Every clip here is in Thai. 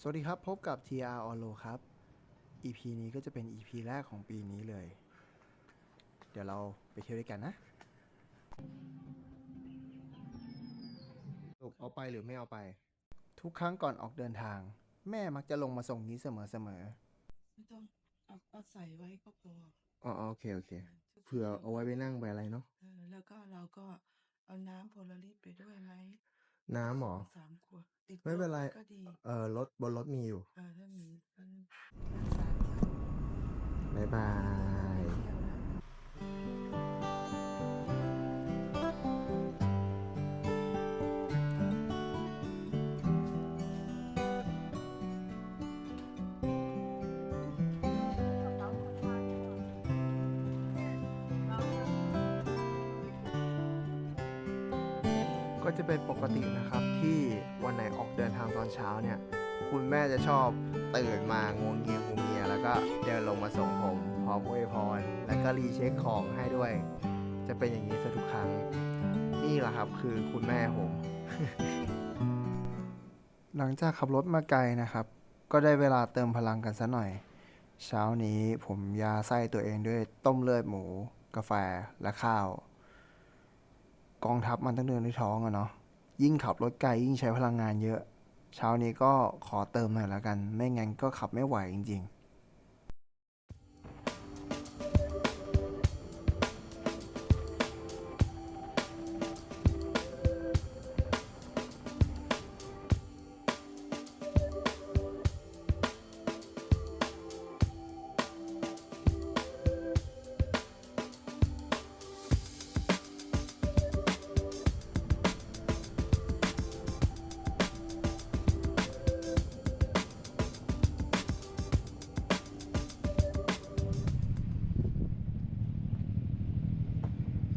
สวัสดีครับ พบกับ TR o n l o ครับ EP นี้ก็จะเป็น EP แรกของปีนี้เลย เดี๋ยวเราไปเที่ยวด้วยกันนะสรุปเอาไปหรือไม่เอาไป ทุกครั้งก่อนออกเดินทาง แม่มักจะลงมาส่งนี้เสมอเสมอไม่ต้องเอาเอาใส่ไว้ก็พออ๋อโอเคโอเคทุกเผื่อคนเอาไว้ไปนั่งไปอะไรเนาะ เออแล้วก็เราก็เอาน้ำโพลาริสไปด้วยไหม น้ำหรอสามขวดติดไม่เป็นไรถก็ดีเออรถบนรถมีอยู่เออถ้ามีก็สามเที่ยวบ๊ายบาย เที่ยว จะเป็นปกตินะครับที่วันไหนออกเดินทางตอนเช้าเนี่ย คุณแม่จะชอบตื่นมางวงเงียงวงเงียแล้วก็เดินลงมาส่งผมพร้อมอวยพร แล้วก็รีเช็คของให้ด้วย จะเป็นอย่างนี้ซะทุกครั้ง นี่แหละครับคือคุณแม่ผม หลังจากขับรถมาไกลนะครับ ก็ได้เวลาเติมพลังกันซะหน่อย เช้านี้ผมยาไส้ตัวเองด้วยต้มเลือดหมู กาแฟและข้าว กองทัพมันต้องเดินด้วยท้องอะเนาะยิ่งขับรถไกลยิ่งใช้พลังงานเยอะ เช้านี้ก็ขอเติมหน่อยแล้วกัน ไม่งั้นก็ขับไม่ไหวจริง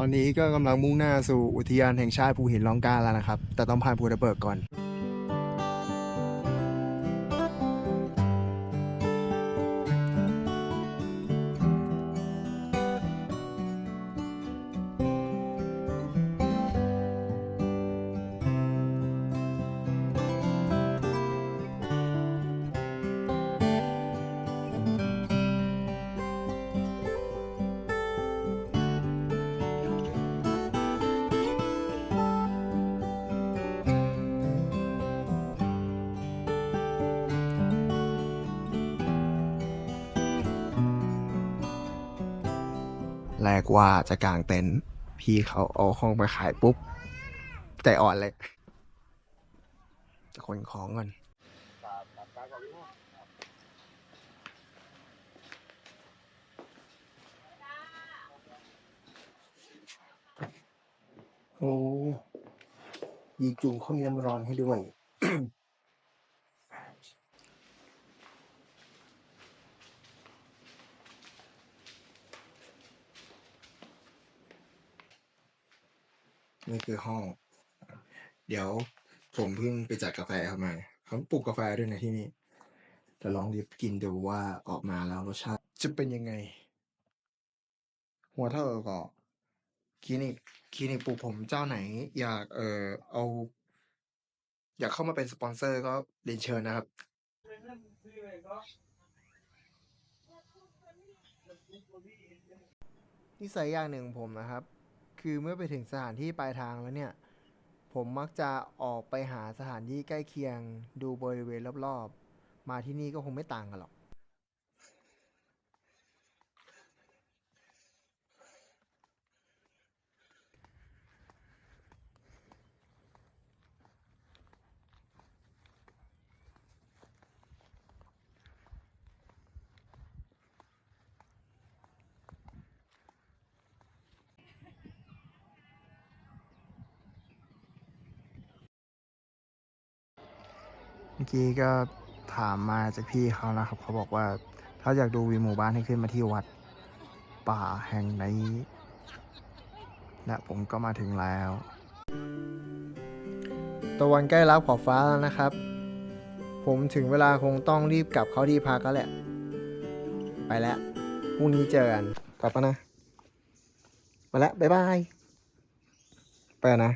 ตอนนี้ก็กำลังมุ่งหน้าสู่อุทยานแห่งชาติภูหินร่องกล้าแล้วนะครับ แต่ต้องผ่านภูทับเบิกก่อน แรกว่าจะกางเต็นท์พี่เขาเอาห้องไปขายปุ๊บ ใจอ่อนเลย จะขนของก่อนโอ้ยีจุงเขามีน้ำร้อนให้ด้วย นี่คือห้อง เดี๋ยวผมเพิ่งไปจัดกาแฟเข้ามาเขาปลูกกาแฟด้วยนะที่นี่จะลองดิบกินดูว่าออกมาแล้วรสชาติ จะเป็นยังไง หัวเท่าก็คลินิกคลินิกปลูกผมเจ้าไหน อยากเออเอา อยากเข้ามาเป็นสปอนเซอร์ก็เรียนเชิญนะครับ นิสัยอย่างหนึ่งของผมนะครับ คือเมื่อไปถึงสถานที่ปลายทางแล้วเนี่ย ผมมักจะออกไปหาสถานที่ใกล้เคียง ดูบริเวณรอบๆ มาที่นี่ก็คงไม่ต่างกันหรอก มื่อกี้ก็ถามมาจากพี่เขานะครับ เขาบอกว่า ถ้าอยากดูวิวหมู่บ้านให้ขึ้นมาที่วัดป่าแห่งนี้และผมก็มาถึงแล้วตะวันใกล้รับขอบฟ้าแล้วนะครับ ผมถึงเวลาคงต้องรีบกลับเข้าที่พักแล้วแหละ ไปแล้วพรุ่งนี้เจอกันกลับปะนะมาแล้ว บ๊ายบาย ไปนะ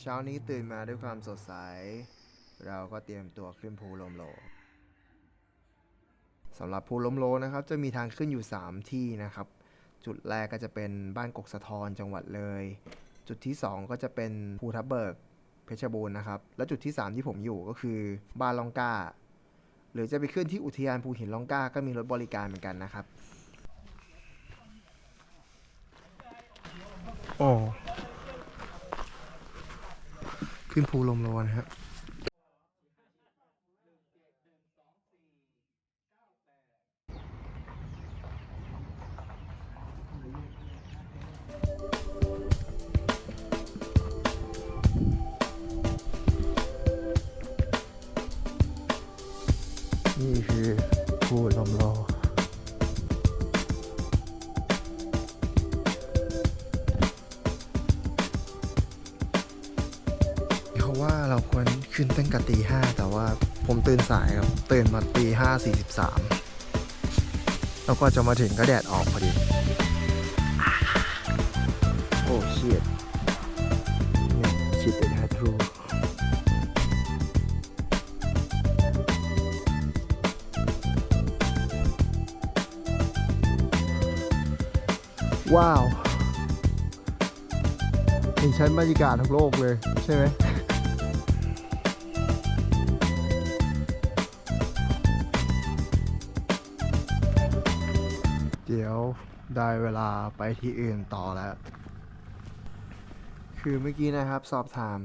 เช้านี้ตื่นมาด้วยความสดใส เราก็เตรียมตัวขึ้นภูลมโลสำหรับภูลมโลนะครับ จะมีทางขึ้นอยู่ 3 ที่นะครับ จุดแรกก็จะเป็นบ้านกกสะทอนจังหวัดเลย จุดที่ 2 ก็จะเป็นภูทับเบิกเพชรบูรณ์นะครับ และจุดที่ 3 ที่ผมอยู่ก็คือบ้านลองกาหรือจะไปขึ้นที่อุทยานภูหินลองกาก็มีรถบริการเหมือนกันนะครับ โอ้ ขึ้นภูลมโลนะครับ ว่าเราควรขึ้นตั้งแต่ตีห้าแต่ว่าผมตื่นสายครับ ตื่นมาตีห้าสี่สิบสามแล้วก็จะมาถึงก็แดดออกพอดี โอ้เชียดเนี่ยชิดเดททรูว้าวเห็นชั้นบรรยากาศทั้งโลกเลยใช่ไหม เดี๋ยวได้เวลาไปที่อื่นต่อแล้ว คือเมื่อกี้นะครับสอบถาม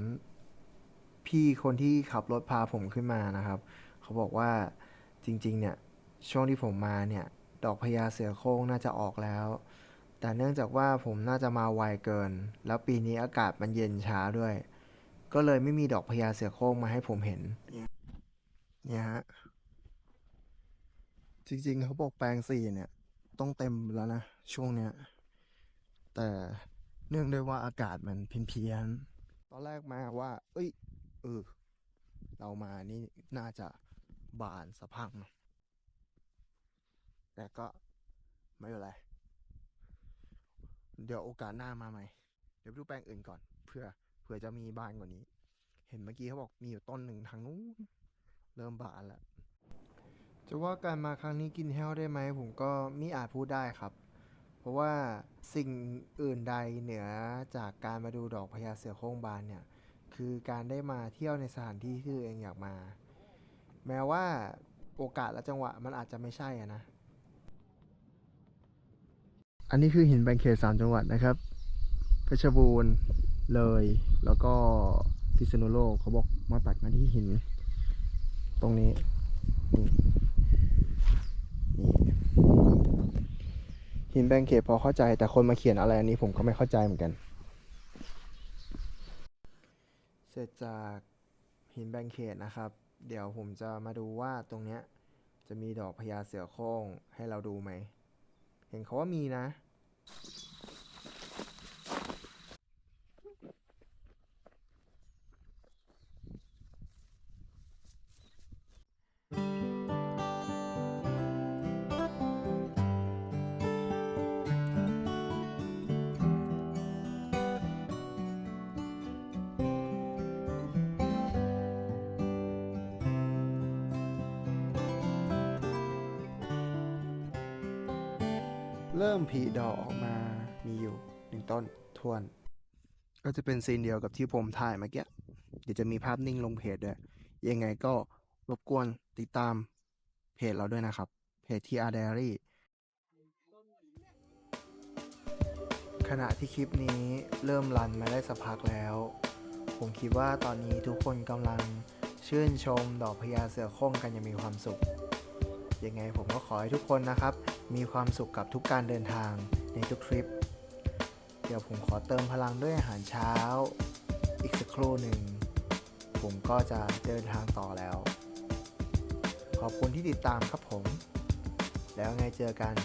พี่คนที่ขับรถพาผมขึ้นมานะครับ เขาบอกว่าจริงๆเนี่ยช่วงที่ผมมาเนี่ย ดอกพญาเสือโคร่งน่าจะออกแล้ว แต่เนื่องจากว่าผมน่าจะมาไวเกิน แล้วปีนี้อากาศมันเย็นช้าด้วย ก็เลยไม่มีดอกพญาเสือโคร่งมาให้ผมเห็น เนี่ยฮะ จริงๆเขาบอกแปลงสี่เนี่ย ต้องเต็มแล้วนะ ช่วงเนี้ย แต่เนื่องด้วยว่าอากาศมันเพี้ยนๆตอนแรกมาว่า เอ้ย เออ เรามานี่น่าจะบานสะพังนะแต่ก็ไม่เป็นไร เดี๋ยวโอกาสหน้ามาใหม่ เดี๋ยวไปดูแปลงอื่นก่อน เพื่อเผื่อจะมีบานกว่านี้ เห็นเมื่อกี้เขาบอกมีอยู่ต้นหนึ่งทางนู้น เริ่มบานแล้ว จะว่าการมาครั้งนี้กินแห้วได้ไหมผมก็มิอาจพูดได้ครับ เพราะว่าสิ่งอื่นใดเหนือจากการมาดูดอกพญาเสือโคร่งบานเนี่ย คือการได้มาเที่ยวในสถานที่ที่ตัวเองอยากมา แม้ว่าโอกาสและจังหวะมันอาจจะไม่ใช่อะนะ อันนี้คือหินแบงเขตสามจังหวัดนะครับ เพชรบูรณ์ เลย แล้วก็พิษณุโลกเขาบอกมาตัดมาที่หิน ตรงนี้นี่ หินแบ่งเขตพอเข้าใจ แต่คนมาเขียนอะไรอันนี้ผมก็ไม่เข้าใจเหมือนกัน เสร็จจากหินแบ่งเขตนะครับ เดี๋ยวผมจะมาดูว่าตรงเนี้ยจะมีดอกพญาเสือโคร่งให้เราดูไหม เห็นเขาว่ามีนะ เริ่มผลิดอกออกมามีอยู่หนึ่งต้นทวน ก็จะเป็นซีนเดียวกับที่ผมถ่ายเมื่อกี้เดี๋ยวจะมีภาพนิ่งลงเพจด้วย ยังไงก็รบกวนติดตามเพจเราด้วยนะครับ เพจ TR Diary ขณะที่คลิปนี้เริ่มรันมาได้สักพักแล้ว ผมคิดว่าตอนนี้ทุกคนกำลังชื่นชมดอกพญาเสือโคร่งกันอย่างมีความสุข ยังไงผมก็ขอให้ทุกคนนะครับ มีความสุขกับทุกการเดินทางในทุกทริป เดี๋ยวผมขอเติมพลังด้วยอาหารเช้า อีกสักครู่หนึ่ง ผมก็จะเดินทางต่อแล้ว ขอบคุณที่ติดตามครับผม แล้วไงเจอกัน